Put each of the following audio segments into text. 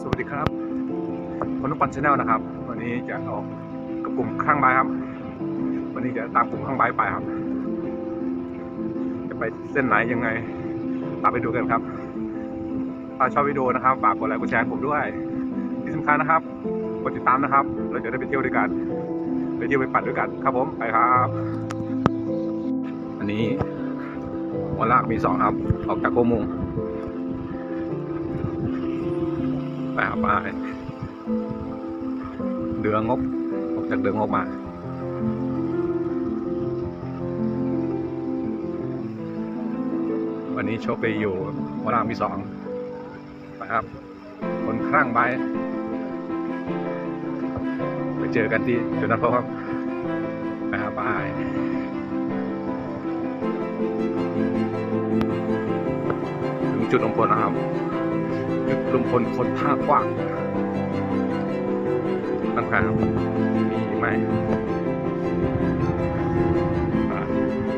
สวัสดีครับคนนุปันชาแนลนะครับ วันนี้จะออกกับกลุ่มข้างใบครับ วันนี้จะตามกลุ่มข้างใบไปครับ จะไปเส้นไหนยังไงตามไปดูกันครับถ้าชอบวิดีโอนะครับฝากกดไลค์กดแชร์ผมด้วย ที่สำคัญนะครับกดติดตามนะครับ เราจะได้ไปเที่ยวด้วยกันไปเที่ยวไปปั่นด้วยกันครับผมไปครับ อันนี้หัวลากมีสองครับ ออกจากโกมุง หาป้าเดืองบออกจากเดืองบมาวันนี้โชคดีอยู่หัวรามที่สองนะครับ คนข้างใบไปเจอกันที่จุดนั้นพบครับไปหาป้ายถึงจุดลงพลนะครับ จุดลุมพลคนท่ากว้างตั้งแต่มีไหม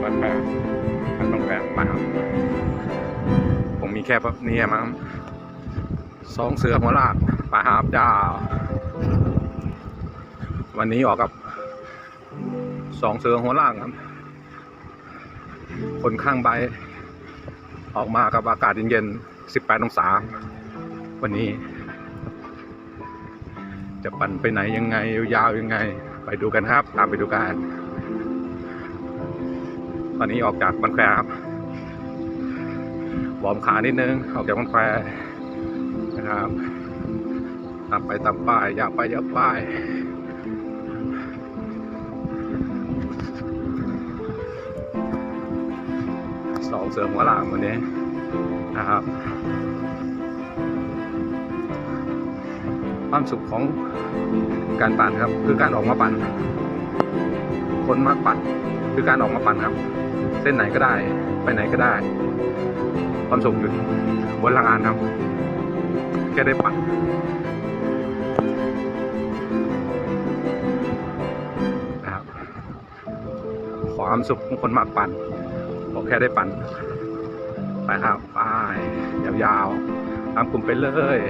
บ้านแปลงบ้านบางแปลงมาครับผมมีแค่แบบนี้มั้งสองเสือหัวลากปลาหาบจ้าวันนี้ออกกับสองเสือหัวลากครับ คนข้างใบ ออกมากับอากาศเย็นๆ18 องศา วันนี้ จะปั่นไปไหนยังไง ยาวยังไง ไปดูกันครับ ตามไปดูกัน ตอนนี้ออกจากบันแควครับวอร์มขานิดนึง ออกจากบันแควนะครับตามไปตามป้ายอยากไปอยากป้ายสองเสริมหัวหลามวันนี้นะครับ ความสุขของการปั่นครับ คือการออกมาปั่น คนมากปั่นคือการออกมาปั่นครับ เส้นไหนก็ได้ ไปไหนก็ได้ ความสุขอยู่บนลังอานครับแค่ได้ปั่นนะครับความสุขของคนมากปั่นบอกแค่ได้ปั่นไปครับไปยาวๆตามกลุ่มไปเลย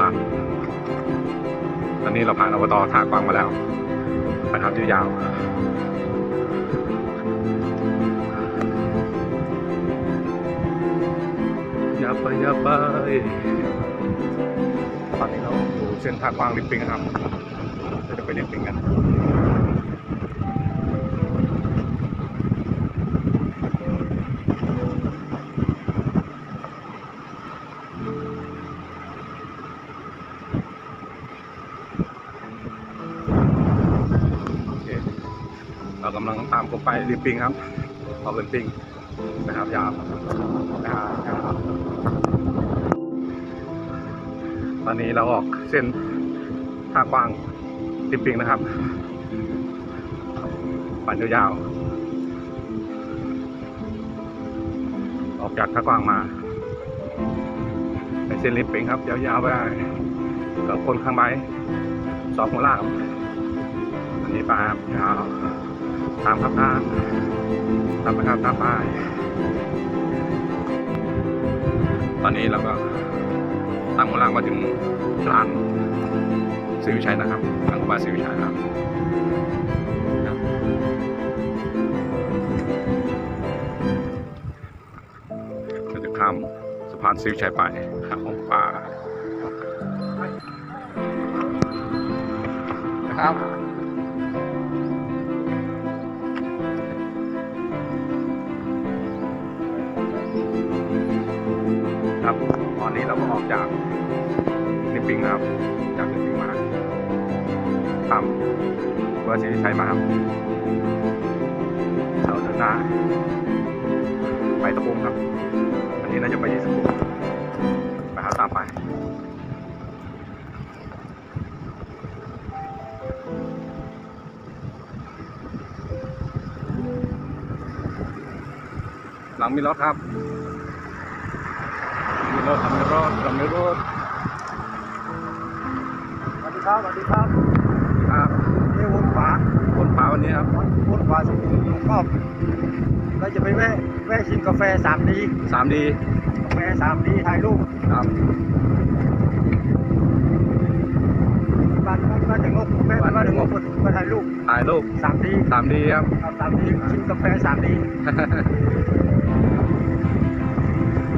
มาผ่านตอนนี้เราผ่านอบตท่ากวางมาแล้วไปครับยาวๆยาไปยาไปตอนนี้เราอยู่เส้นท่ากวางริมปิงครับเราจะไปริมปิงกัน ริมปิงครับออกริมปิงนะครับยาวนะครับตอนนี้เราออกเส้นท่ากว้างริมปิงนะครับปั่นยาวๆออกจากท่ากว้างมาไปเส้นริมปิงครับยาวๆไปกับคนข้างใบสองหัวล่างอันนี้ปลาครับยาว ตามครับตามตามไปครับตามไปตอนนี้เราก็ตามหัวล่างมาถึงร้านศรีวิชัยนะครับทางบ้านศรีวิชัยครับครับก็จะข้ามสะพานศรีวิชัยไปหาของป่านะครับ เราก็ออกจากนิปปิงครับ จากนิปปิงมาทำเบอร์สีใช้มาครับเราเดินหน้าไปตะปุงครับ อันนี้น่าจะไปที่สกุลไปหาตามไปหลังมีรถครับ มีรถทำ มีรถทำมีรถสวัสดีครับสวัสดีครับครับมีนี้วนขวาคนพาวันนี้ครับวนขวาสุดก็เราจะไปแวะแวะชิมกาแฟสามดีสามดีกาแฟสามดีถ่ายรูปครับบ้านบ้านบ้านถึงงบแม่บ้านถึงงบมาถ่ายรูปถ่ายรูปสามดีสามดีครับครับสามดีชิมกาแฟสามดี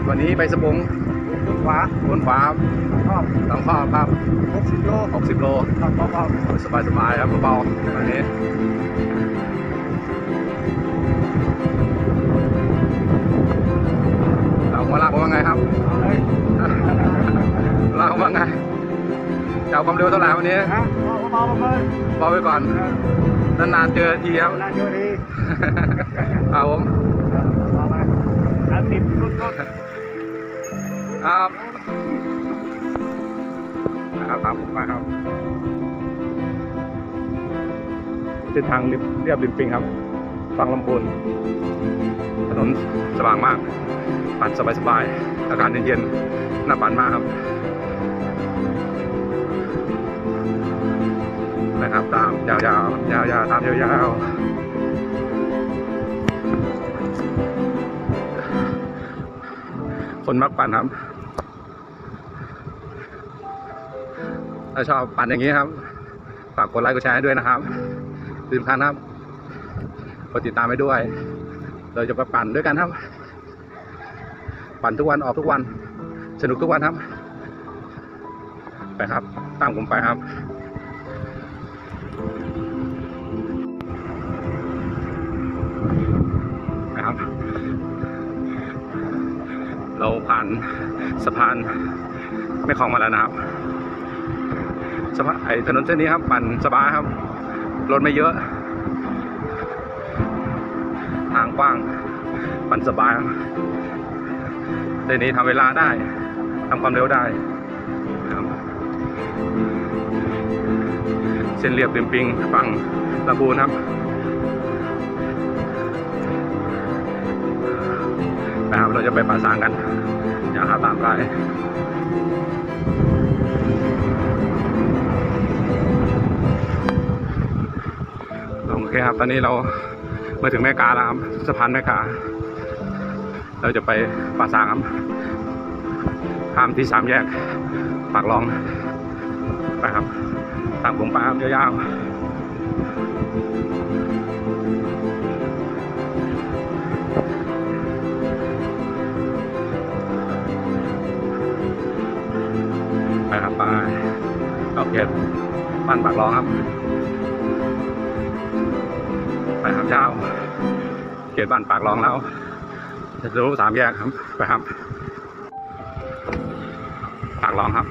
วันนี้ไปสปง วนขวาคนขวาครับชอบสองข้อครับหกสิบโลหกสิบโลครับพอสบายสบายๆครับเบาๆวันนี้เรามาลากว่าไงครับๆเอาเลยลากว่าไงจะเอาความเร็วเท่าไหร่วันนี้ฮะเบาๆเบาๆเลยบอกไว้ก่อนนานๆเจอทีครับเวลาเยอะดีครับผมเบาไปสามสิบรุ่นรถ ครับนะครับตามผมไปครับเส้นทางเรียบเรียบริมปิงครับ ฟังลำพูนถนนสว่างมากปั่นสบายๆอากาศเย็นๆน่าปั่นมากครับนะครับตามยาวๆยาวๆตามยาวๆคนมักปั่นครับ ถ้าชอบปั่นอย่างนี้ครับ ฝากกดไลค์กดแชร์ให้ด้วยนะครับที่สำคัญครับกดติดตามไปด้วย เราจะไปปั่นด้วยกันครับ ปั่นทุกวันออกทุกวัน สนุกทุกวันครับ ไปครับ ตามผมไปครับนะครับ เราผ่านสะพานไม่คลองมาแล้วนะครับ สะพานไอ้ถนนเส้นนี้ครับปั่นสบายครับรถไม่เยอะ ทางกว้าง ปั่นสบายเส้นนี้ทำเวลาได้ทำความเร็วได้ครับเส้นเรียบริมปิงฝั่งลำพูนครับนะครับเราจะไปป่าสางกัน อย่าหาตามไป เคครับ ตอนนี้เรามาถึงแม่กาแล้วครับสะพานแม่กา เราจะไปป่าสางครับข้ามที่สามแยกปากลองไปครับตามผมไปครับยาวๆไปครับไปเอเขตบ้านปากรองครับ ไปครับยาเขตบ้านปากรองแล้วจะรู้สามแยกครับไปครับ ปากรองครับ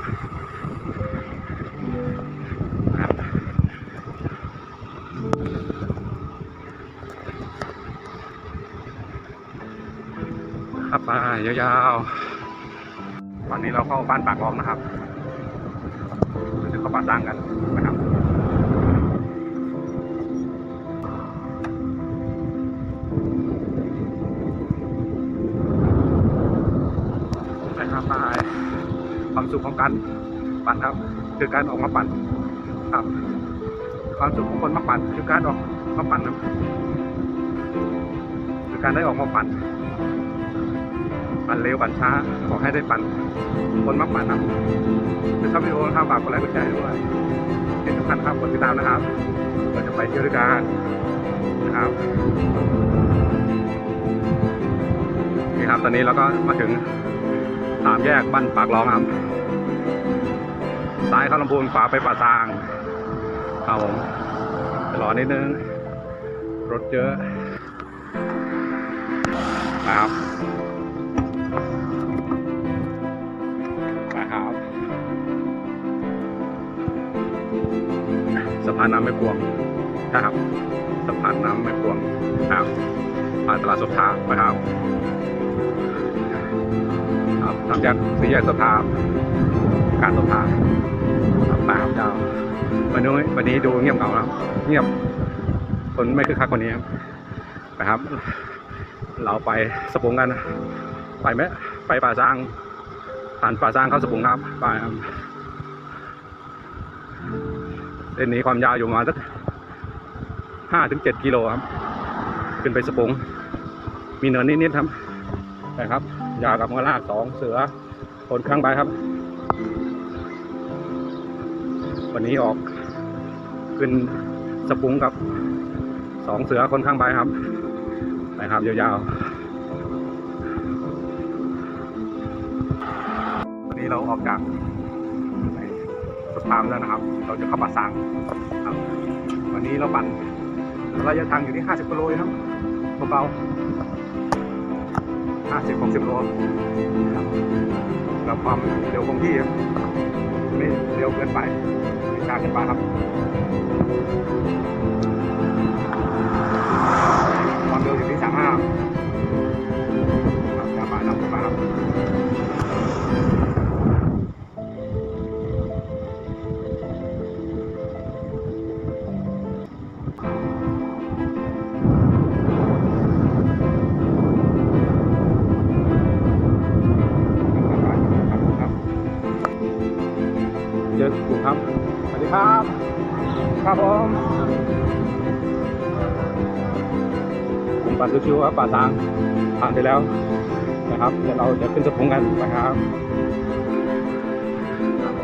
ครับไปยาวๆตอนนี้เราเข้าบ้านปากรองนะครับเราจะเข้าป่าสร้างกันนะครับนะครับ ขของการปั่นครับ คือการออกมาปั่นครับ ความสุขของคนมาปั่นคือการออกมาปั่นครับคือการได้ออกมาปั่น ปั่นเร็วปั่นช้าขอให้ได้ปั่น คนมาปั่นครับถ้าชอบวิดีโอนะครับากกดไลค์กดแชร์ด้วยที่สำคัญครับกดติดตามนะครับเราจะไปเที่ยวด้วยกันนะครับนี่ครับตอนนี้เราก็มาถึงสามแยกบ้านปากรองครับ ซ้ายเข้าลำพูนขวาไปป่าซางครับผมรอนิดนึง รถเยอะนะครับไปครับสะพานน้ำไม่กวงนะครับสะพานน้ำไม่กวงครับผ่านตลาดสดท้าไปครับครับทางแยกสี่แยกสภาการสภา วันนี้วันนี้ดูเงียบเหงาแล้วเงียบคนไม่คึกคักกว่านี้ครับนะครับ เราไปสปงกัน ไปไหมไปป่าซางผ่านป่าซางเข้าสปงครับไปครับเส้นนี้ความยาวอยู่ประมาณสักห้าถึงเจ็ดกิโลครับ ขึ้นไปสปงมีเนินนิดๆครับนะครับ ยาวกับมะลาสองเสือคนข้างใบครับ วันนี้ออก ขึ้นสปรุงกับสองเสือคนข้างใบครับนะครับยาวๆวันนี้เราออกจากสะพานแล้วนะครับ เราจะเข้าป่าสังครับ วันนี้เราปั่นระยะทางอยู่ที่ 50กิโลครับเบาๆ50 60โลครับกับความเร็วคงที่ครับไม่เร็วเกินไป ช้าเกินมาครับ วๆครับป่าตางผ่านไปแล้วนะครับเดี๋ยวเราจะขึ้นสะพงกันนะครับ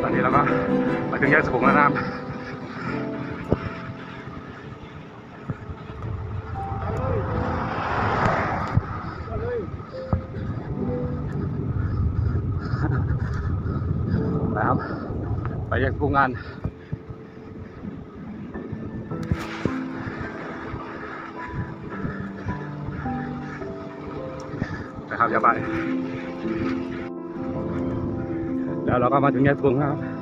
ตอนนี้เราก็มาถึงแยกสะพงแล้วนะครับนะครับไปแยกสะพงกัน นะครับอย่าไป แล้วเราก็มาถึงแยกสวงครับ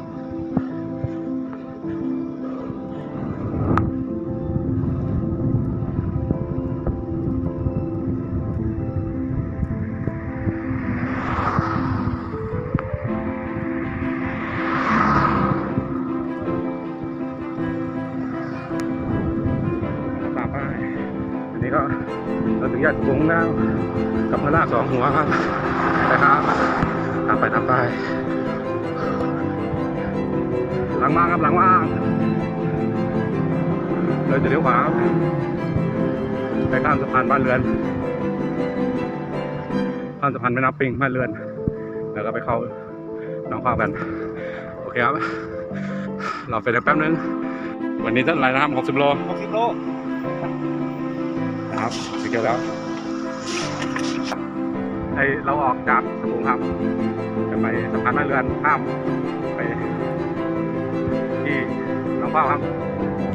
องหัวครับนะครับตามไปตามไป หลังว่างครับหลังว่างเราจะเลี้ยวขวาครับไปข้ามสะพานบ้านเรือนข้ามสะพานแม่น้ำปิงบ้านเรือน แล้วก็ไปเข้าหน้องข้าวกัน โอเคครับ เราไปเดี๋ยวแป๊บนึง วันนี้เท่าไหร่นะครับ60โล60โลนะครับถึงเจอแล้ว ไอเราออกจากสมุงครับจะไปสะพานแม่เรือนข้ามไปที่หนองเป้าครับ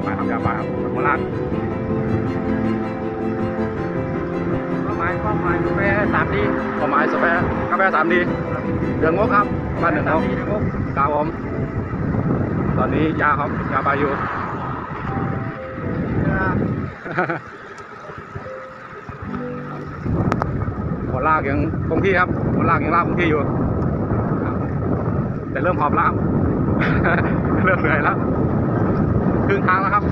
ไปครับยาป่าครับสมุราชเป้าหมายเป้าหมายกาแฟสามดีเป้าหมายสแปร์กาแฟสามดีเดืองงกครับบ้านหนึ่งสามเขาดีนะครับครับผมตอนนี้ยาครับยาไปอยู่ากยังคงที่ครับหัวลากยังลากคงที่อยู่แต่เริ่มหอบแล้วเริ่มเหนื่อยแล้วครึ่งทางแล้วครับ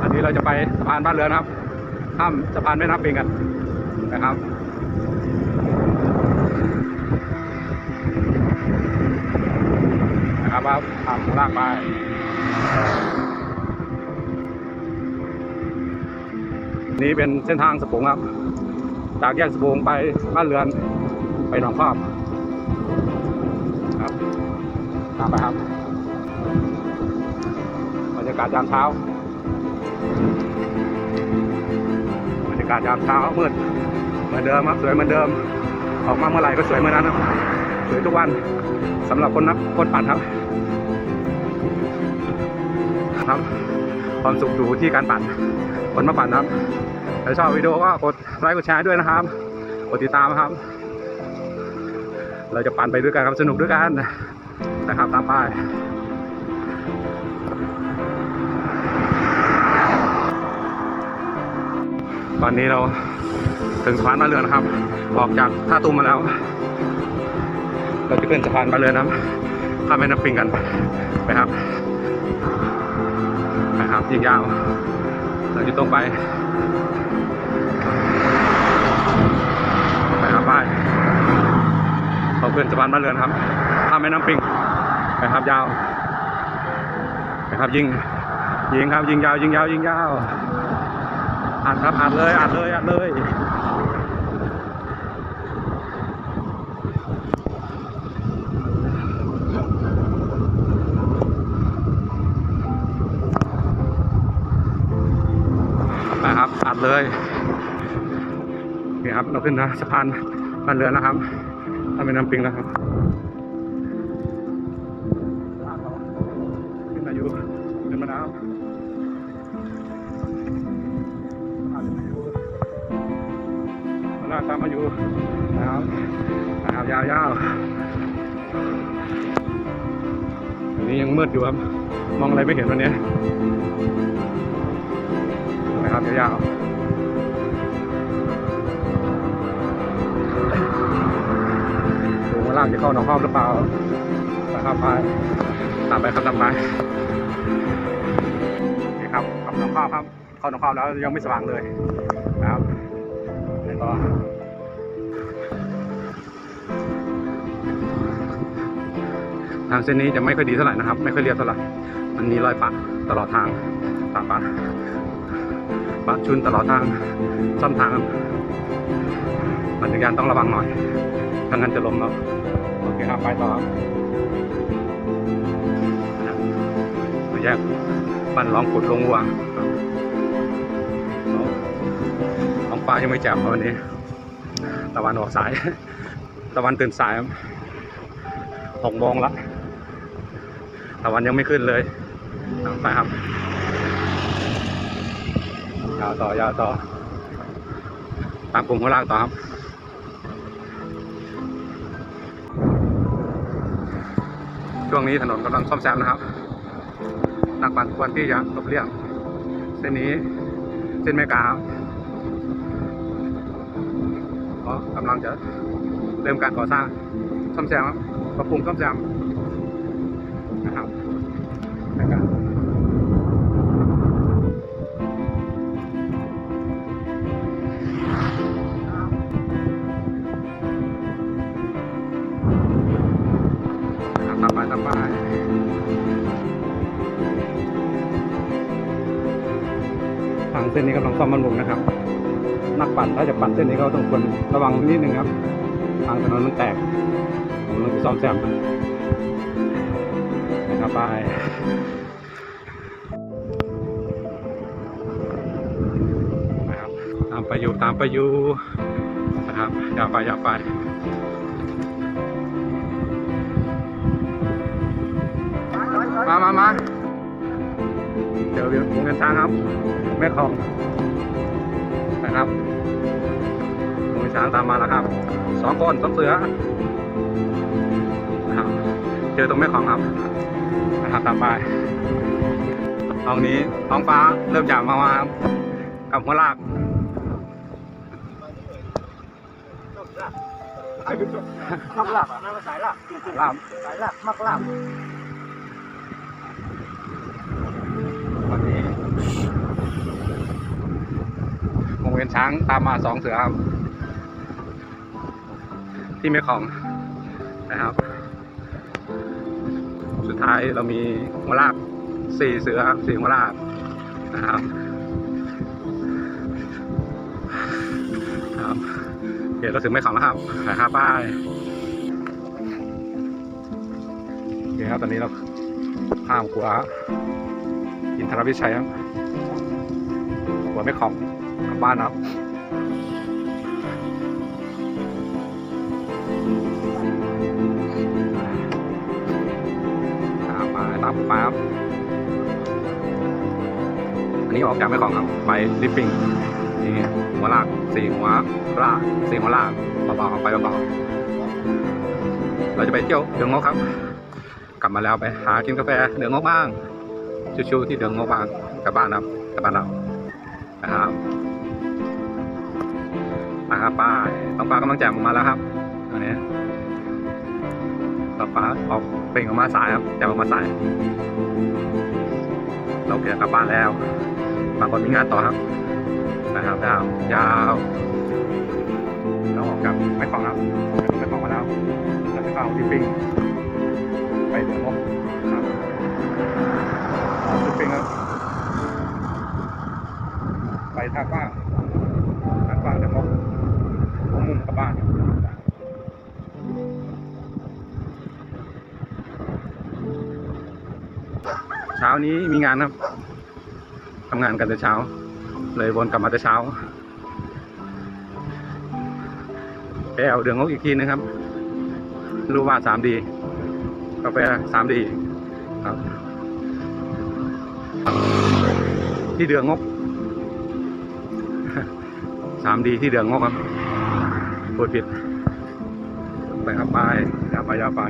อันนี้เราจะไปสะพานบ้านเรือนครับข้ามสะพานแม่น้ำปิงกันนะครับนะครับว่าทางลากไปนี่เป็นเส้นทางสปงครับ จากแยกสปงไปบ้านเรือนไปหนองครอบครับตามไปครับบรรยากาศยามเช้าบรรยากาศยามเช้ามืดเหมือนเดิมครับสวยเหมือนเดิม ออกมาเมื่อไหร่ก็สวยเมื่อนั้นครับสวยทุกวันสำหรับคนนักคนปั่นครับครับความสุขอยู่ที่การปั่นคนมาปั่นครับถ้าชอบวิดีโอก็กด ไลค์กดแชร์ด้วยนะครับกดติดตามครับ เราจะปั่นไปด้วยกันครับสนุกด้วยกันนะครับตามไปตอนนี้เราถึงสะพานมาเรือนะครับ ออกจากท่าตุ้มมาแล้ว เราจะขึ้นสะพานมาเรือนะครับข้ามแม่น้ำปิงกันไปครับนะครับยิงยาวเราจะตรงไป ขอบคุณสะพานบ้านเรือนครับข้ามแม่น้ำปิงไปครับยาวไปครับยิงยิงครับยิงยาวยิงยาวยิงยาวอัดครับอัดเลยอัดเลยอัดเลยนะครับอัดเลยนี่ครับเราขึ้นนะสะพานบ้านเรือนนะครับ ทำเป็นน้ำปิงแล้วครับขึ้นมาอยู่ขึ้นมาน้ำมันน่าตามมาอยู่นะครับนะครับยาวๆอันนี้ยังมืดอยู่ครับ มองอะไรไม่เห็นวันนี้นะครับยาวๆาล่างจะเข้าหนองห้อมหรือเปล่านะครับไปตามไปครับตามไปนี่ครับขับหนองข้าวครับเข้าหนองข้าวแล้วยังไม่สว่างเลยนะครับแล้วก็ทางเส้นนี้จะไม่ค่อยดีเท่าไหร่นะครับ ไม่ค่อยเรียบเท่าไหร่มันมีรอยปะตลอดทางปะปะปะชุนตลอดทางซ่อมทางครับปั่นจักรยานต้องระวังหน่อยถ้างั้นจะล้มแล้ว เคครับไปต่อครับมาแยกบ้านร้องขุดลงวัวครับท้องฟ้ายังไม่แจ่มครับวันนี้ ตะวันออกสาย ตะวันตื่นสายครับหกโมงละตะวันยังไม่ขึ้นเลยไปครับยาวต่อยาวต่อตามกลุ่มข้างล่างต่อครับ ช่วงนี้ถนนกำลังซ่อมแซมนะครับ นักปั่นควรที่จะหลบเลี่ยงเส้นนี้เส้นแม่กาครับก็กำลังจะเริ่มการก่อสร้างซ่อมแซมครับปรับปรุงซ่อมแซม บำรุงนะครับ นักปั่นถ้าจะปั่นเส้นนี้ก็ต้องควรระวังนิดนึงครับ ทางถนนมันแตกผมต้องไปซ่อมแซมนะครับไปนะครับตามไปอยู่ตามไปอยู่นะครับอย่าไปอย่าไปมามามา เจอวิวเงินช้างครับ แม่ของนะครับมือช้างตามมาแล้วครับสองคนสองเสือนะครับเจอตรงแม่ของครับนะครับตามไปตรงนี้ท้องฟ้าเริ่มหยาบมาครับกับหัวลากมักหลับนั่นก็สายหลับลาบสายหลับมักลับ วันนี้วงเวียน ช้างตามมาสองเสือครับ ที่แม่ของนะครับ สุดท้ายเรามีหัวลากสี่เสือสี่หัวลากนะครับครับเดี๋ยวเราถึงแม่ของแล้วครับนะครับป้ายโอเคครับตอนนี้เราข้ามขัวอินทรวิชัยครับขัวแม่ของ กลับบ้านนะครับตามมาตามมาครับอันนี้ออกจากแม่ของครับ ไปลิฟปิ้งนี่หัวลากสี่หัวลากสี่หัวลากเบาๆออกไปเบาๆเราจะไปเที่ยวเดืองงกครับ กลับมาแล้วไปหากินกาแฟเดืองงกบ้าง ชิวๆที่เดืองงกบ้างกลับบ้านครับกลับบ้านเรานะครับ ครับป้าต้องป้ากำลังแจ่มออกมาแล้วครับตอนนี้ต่อฟ้าออกเป่งออกมาสายครับแต่ออกมาสาย เราเกียกลับบ้านแล้วบางคนมีงานต่อครับนะครับยาวยาวเราออกจากไม่ของครับไม่ของมาแล้วเราจะเข้าที่ปิงไปเดือนมกครับที่ปิงครับไปทากว้างทากว้างเดี๋ยวมก ลับบ้านเช้านี้มีงานครับทำงานกันแต่เช้า เลยวนกลับมาแต่เช้าไปเอาเดืองงกอีกทีนึงครับรู้ว่าสามดีกาแฟสามดีครับ ที่เดืองงกสามดีที่เดืองงกครับ พูดผิดไปครับไปอย่าไปอย่าไป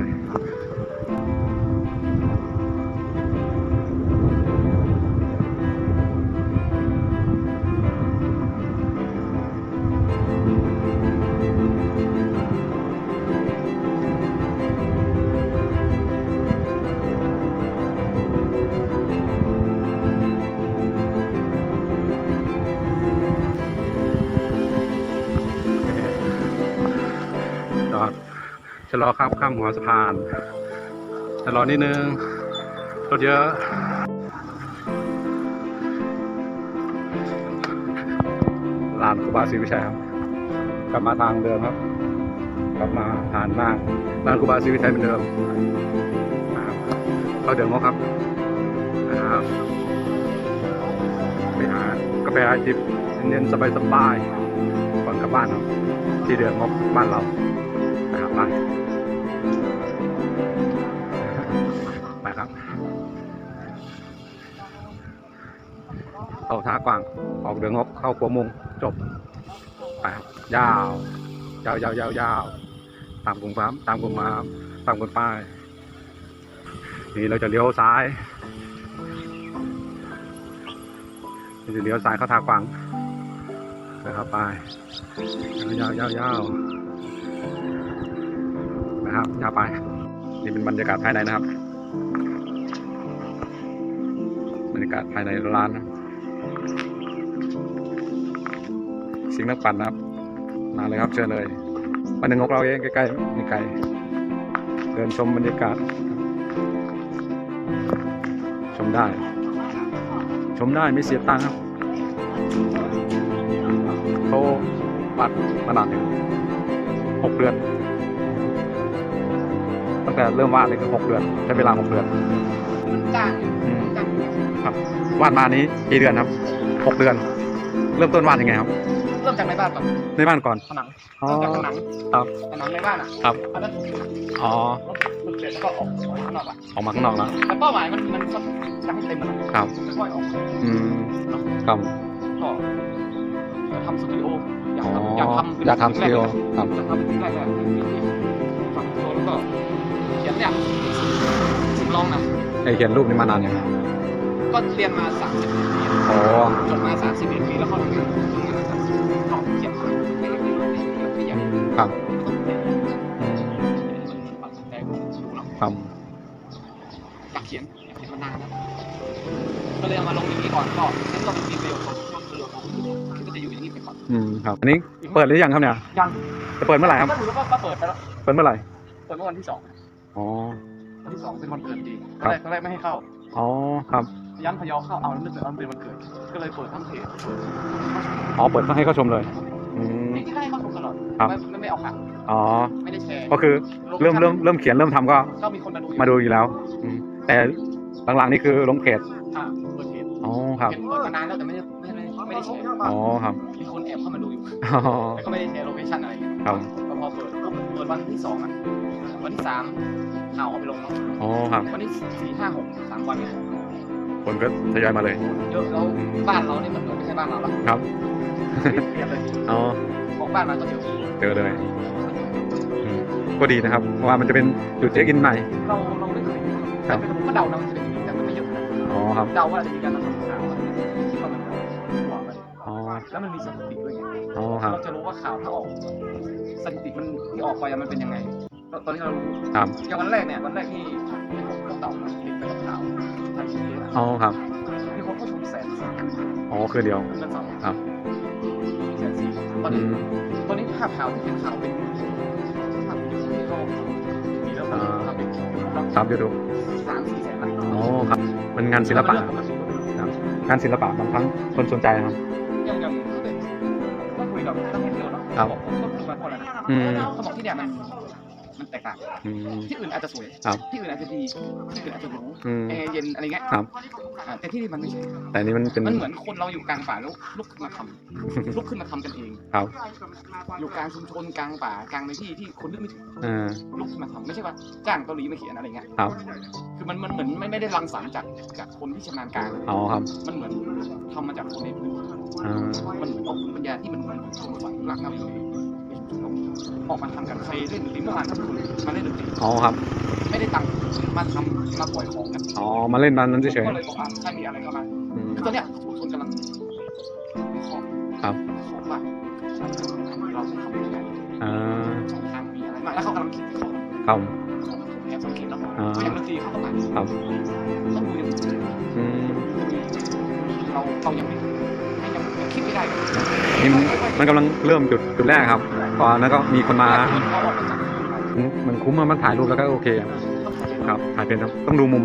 ชะลอข้ามข้ามหัวสะพานชะลอนิดนึงรถเยอะลานครูบาศรีวิชัยครับ กลับมาทางเดิมครับ กลับมาผ่านหน้าลานครูบาศรีวิชัยเหมือนเดิมนะครับเข้าเดิมงกครับนะครับไปหากาแฟจิบเน้นสบายๆก่อนกลับบ้านครับ ที่เดิมงกบ้านเรา นะครับไปไปครับเข้าท่ากว้าง ออกเดืองงกเข้ากัวมุงจบ ไปครับยาวยาวยาวยาวยาวตามกรุงฟ้ามตามกรุงมาตามกรุงป้ายนี่เราจะเลี้ยวซ้ายเราจะเลี้ยวซ้ายเข้าท่ากว้างนะครับไปยาวยาวยาว นะครับยาวไป นี่เป็นบรรยากาศภายในนะครับ บรรยากาศภายในร้านนะสิงหนักปั่นนะครับ มาเลยครับเชิญเลยมาหนึ่งงเราเองใกล้ๆไม่ไกลเดินชมบรรยากาศ ชมได้ ชมได้ไม่เสียตังค์ครับโทรบัตรขนาดหนึ่งหกเดือน ตั้งแต่เริ่มวาดเลยคือหกเดือนใช้เวลาหกเดือนจ้างอืมจ้างครับวาดมานี้กี่เดือนครับหกเดือน เริ่มต้นวาดยังไงครับ เริ่มจากในบ้านก่อนในบ้านก่อนผนังอ๋อ เริ่มจากผนังครับผนังในบ้านอะครับ อันนั้นอ๋อมันเสร็จแล้วก็ออกข้างนอกอะออกมาข้างนอกแล้วแต่เป้าหมายมันมันก็อยากให้เต็มมันอะครับ ค่อยๆออกอืมครับก็ทำสตูดิโออยากอ๋อทำอยากทำเป็นอยากทำสตูดิโอครับ อยากทำเป็นที่แรกเลยที่ที่ทำสตูดิโอแล้วก็ เขียนเนี่ยสิบลองนะไอเขียนรูปนี้มานานยังไงก็เรียนมาสามสิบปีอ๋อจบมาสามสิบเอ็ดปีแล้วเข้าทำงานทำงานมาสามสิบปีก็เขียนมาไม่ได้ไม่ได้ไม่ได้ไม่ได้ครับต้องเรียนอืมมันปักใจผมดูแล้วครับอยากเขียนอยากเขียนมานานแล้วก็เลยเอามาลงอย่างนี้ก่อนก็ไม่ต้องมีประโยชน์ของประโยชน์ของมันก็จะอยู่อย่างนี้ไปก่อนอืมครับอันนี้เปิดหรือยังครับเนี่ยยังจะเปิดเมื่อไหร่ครับก็ดูแล้วก็ก็เปิดไปแล้วเปิดเมื่อไหร่เปิดเมื่อวันที่สอง อ๋อ วันที่สองเป็นวันเกิดดีตครัอบนแรกตอนแรกไม่ให้เข้า อ๋อ ครับ ยันพยอเข้าเอาแล้วนึกถึงวันเป็นวันเกิด ก็เลยเปิดทั้งเพจอ๋อ เปิดให้เข้าชมเลย อืม นี่ที่ได้เข้าชมตลอดครับ ไม่ไม่ไม่เอาขาดอ๋อ ไม่ได้แชร์ก็คือเริ่มเริ่มเริ่มเขียนเริ่มทำก็ก็มีคนมาดูอยู่มาดูอยู่แล้ว อืม แต่หลังๆนี่คือลงเพจ อ่าเปิดเพจอ๋อ ครับเพจเปิดมานานแล้วแต่ไม่ได้ไม่ได้ไม่ได้แชร์อ๋อ ครับ มีคนแอบเข้ามาดูอยู่ อ๋อ แต่ก็ไม่ได้แชร์โลเคชั่นอะไรครับก็พอเปิดปุ๊บเปิดวันที่สองอะ วันที่สามข่าวเอาไปลงเนาะอ๋อครับวันที่สี่ห้าหกสามวันเนี่ยคนก็ทยอยมาเลย เยอะแล้วบ้านเราเนี่ยมันไม่ใช่บ้านเราละครับเปลี่ยนเลยอ๋อของบ้านเราก็เจอเจอเลยอืมก็ดีนะครับ เพราะว่ามันจะเป็นจุดเช็คอินใหม่ เราเราไม่เคยครับแต่ผมก็เดานะมันจะเป็นอย่างนี้แต่ก็ไม่เยอะนะอ๋อครับเดาว่าจะมีการทำข่าวอะไรที่มันแบบหัวมันอ๋อแล้วมันมีสถิติด้วยไงอ๋อครับเราจะรู้ว่าข่าวถ้าออกสถิติมันที่ออกไปอะมันเป็นยังไง ตอนนี้เรารู้ครับอย่างวันแรกเนี่ยวันแรกที่ที่ผมก็เดามาติดไปกับข่าวทางทีวีนะอ๋อครับมีคนเข้าชมแสนสี่อ๋อคือเดียวเงินสองครับแสนสี่ตอนอืนี้มตอนนี้ภาพข่าวที่เป็นข่าวเป็นภาพที่เขามีแล้วก็ภาพเป็นข่าวตามยูทูบสามสี่แสนละอ๋อครับ มันงานศิลปะเรื่องปกติงานศิลปะบางครั้งคนสนใจนะครับอย่างอย่างแบบนักท่องเที่ยวเนาะครับบอกผมก็คือมาคนละนะอืมเขาบอกที่เนี่ยมัน มันแตกต่าง อืม ที่อื่นอาจจะสวย ครับที่อื่นอาจจะดี ที่อื่นอาจจะหรูอืม แอร์เย็นอะไรเงี้ยครับ อ่าแต่ที่นี่มันไม่ใช่ แต่อันนี้มันเป็นมันเหมือนคนเราอยู่กลางป่าแล้วลุกขึ้นมาทำลุกขึ้นมาทำกันเอง ครับอยู่กลางชุมชนกลางป่ากลางในที่ที่คนนึกไม่ถึงอ่า ลุกขึ้นมาทำไม่ใช่ว่าจ้างเกาหลีมาเขียนอะไรเงี้ยครับ คือมันมันเหมือนไม่ไม่ได้รังสรรค์จากจากคนที่ชำนาญการ อ๋อครับมันเหมือนทำมาจากคนในพื้นที่อ่ามันเหมือนเอาภูมิปัญญาที่มันเหมือนคนฝังรักนำอยู่ ในในชุมชนเราออกมาทำกันใครเล่นดนตรีเมื่อวานก็คือมาเล่นดนตรีอ๋อครับ ไม่ได้ตังค์มาทำมาปล่อยของกันอ๋อมาเล่นบ้านนั้นเฉยก็เลยบอกว่าถ้ามีอะไรเข้ามาๆอืมคือตอนเนี้ยชุมชนกำลังวิเคราะห์ครับวิเคราะห์ว่าเราจะทำยังไงอ่าช่องทางมีอะไรบ้างแล้วเขากำลังคิดวิเคราะห์ครับของแอบสังเกตแล้วอ่าก็อย่างดนตรีเขาก็มาครับต้องดูอย่างอื่นอืมเราเรายังไม่ยังยังคิดไม่ได้เลยนี่มันมันกำลังเริ่มจุดจุดแรกครับ ตอนนั้นก็มีคนมาเขาออกมาจากอืมมันคุ้มอะมันถ่ายรูปแล้วก็โอเคอะครับถ่ายเป็นครับต้องดูมุม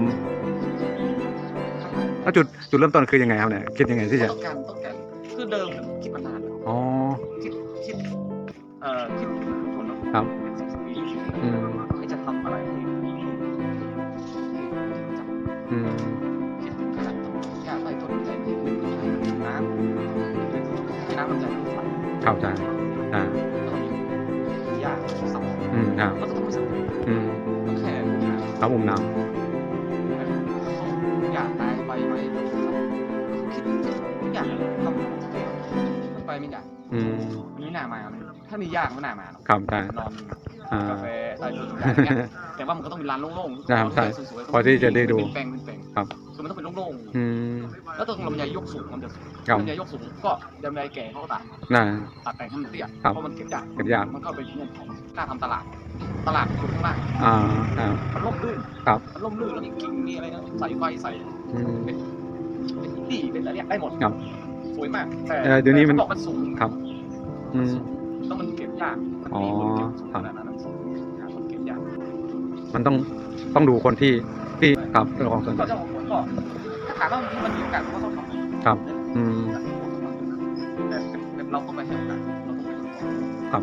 แล้วจุดจุดเริ่มต้นคือยังไงครับเนี่ยคิดยังไงที่จะต้องการต้องการคือเดิมคิดมานานแล้วอ๋อคิดคิดเอ่อคิดทุกคนเนาะครับเป็นสิบสิบปีอืมที่จะทำอะไรให้จับอืมคิดถึงขนาดต้นหญ้าใต้ต้นไม้ให้เป็นน้ำให้น้ำมันจะไหลเข้าใจอ่าแล้ อืมครับแล้วก็ต้องไม่สับอืมต้องแค่ปลูกน้ำครับมุมน้อยากตายไปไหมคิดทุกอย่างทำมันไปไม่ได้ำอืมมันไม่น่ามาเลยถ้ามียากไม่น่ามาหรอกครับใช่นอนอ่ากาแฟใต้ต้นไม้อย่างเงี้ยแต่ว่ามันก็ต้องเป็นร้านโล่งๆนะครับใช่สวยๆพอที่จะได้ดูเป็นแปลง ตรงลำไยยกสูงมันจะสวยครับ ลำไยยกสูงก็ลำไยแก่เขาก็ตัดน่า ตัดแต่งให้มันเตี้ยครับ เพราะมันเก็บยากเก็บยากมันก็เป็นเงื่อนไขกล้าทำตลาด ตลาดอยู่ข้างล่างอ่าอ่ามันร่มรื่นครับ มันร่มรื่นแล้วมีกิ่งมีอะไรนะใส่ไฟใส่อืม เป็นอินดี้เป็นอะไรเนี่ยได้หมดครับสวยมากแต่เออเดี๋ยวนี้มัน แต่ขาบอกมันสูงครับอืมต้องมันเก็บยากมันอ๋อมีคนเก็บสูงครับขนาดนั้นสูงหาคนเก็บยาก มันต้องต้องดูคนที่ที่ครับเรื่องของส่วนก็เจ้าของสวนก็ ถ้าถามว่ามันมีโอกาสเขาก็ต้องทำครับ อืมแต่แบบเราต้องไปให้โอกาสเราต้องไปดูก่อนครับ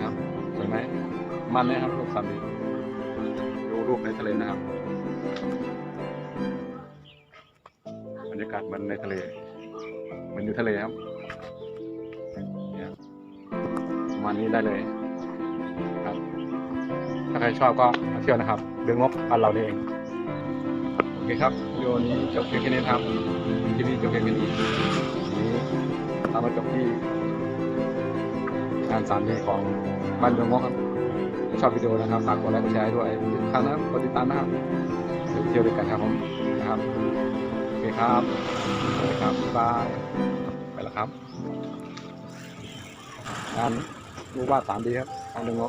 ครับสวยไหมมันเลยครับรูปสามีดูรูปในทะเลนะครับบ รรยากาศมันในทะเลเหมันอยู่ทะเลครับประมาณนี้ได้เลยครับ ถ้าใครชอบก็มาเที่ยวนะครับเรื่องงบอันเราเองโอเคครับวิดีโอนี้จบเพียงแค่นี้ครับคลิปนี้จบเพียงแค่นี้วันนี้เรามาจบที่งานสามดีของบ้านดวงงอกครับชอบวิดีโอนะครับฝากกดไลค์กดแชร์ด้วยที่สำคัญนะครับกดติดตามนะครับเดี๋ยวเที่ยวด้วยกันครับผมนะครับ โอเครับสวัสดีครับบ๊ายบายไปแล้วครับงานรูปวาดสามดีครับทานดวงงอ